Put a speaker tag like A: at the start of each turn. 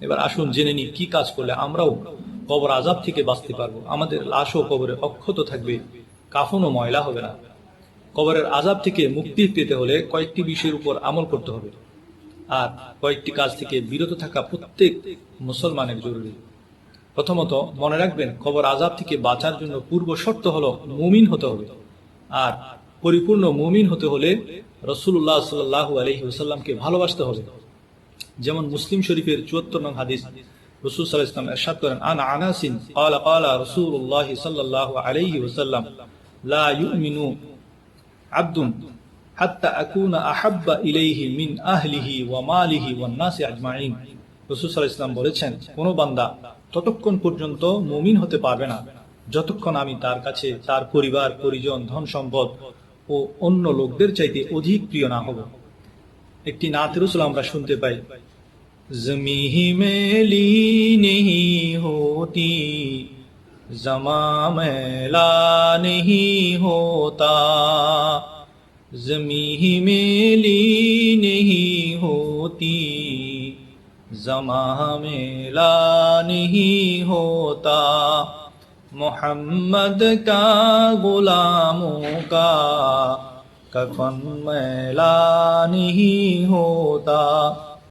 A: এবার আসুন জেনে নিই কি কাজ করলে আমরাও কবর আজাব থেকে বাঁচতে পারব। আমাদের লাশও কবরে অক্ষত থাকবে কাফনও ময়লা হবে না। কবরের আজাব থেকে মুক্তি পেতে হলে কয়েকটি বিষয়ের উপর আমল করতে হবে। আর কয়েকটি কাজ থেকে বিরত থাকা প্রত্যেক মুসলমানের জরুরি। প্রথমত, মনে রাখবেন, কবর আজাব থেকে বাঁচার জন্য পূর্ব শর্ত হলো মুমিন হতে হবে। আর পরিপূর্ণ মুমিন হতে হলে রসুল্লাহ সাল্লাহ আলহি ওসাল্লামকে ভালোবাসতে হবে। যেমন মুসলিম শরীফের চুয়াত্তর নং হাদিস রসুল সাল্লাহ ইসলাম এরশাদ করেন আন আনাসিন قال قال رسول الله صلى الله عليه وسلم لا يؤمن عبد حتى أكون أحب إليه من أهله وماله والناس أجمعين রসুল সাল্লাহ ইসলাম বলেছেন কোন বান্দা ততক্ষণ পর্যন্ত মুমিন হতে পারবে না যতক্ষণ আমি তার কাছে তার পরিবার পরিজন ধন সম্পদ ও অন্য লোকদের চাইতে অধিক প্রিয় না হব একটি নাতের রসুল আমরা শুনতে পাই জমি মেলি নেহি হোতি জমা মেলা নেহি হোতা জমি মেলি নেহি হোতি जमा मेला नहीं होता मोहम्मद का गुलामों का कफन मैला نہیں ہوتا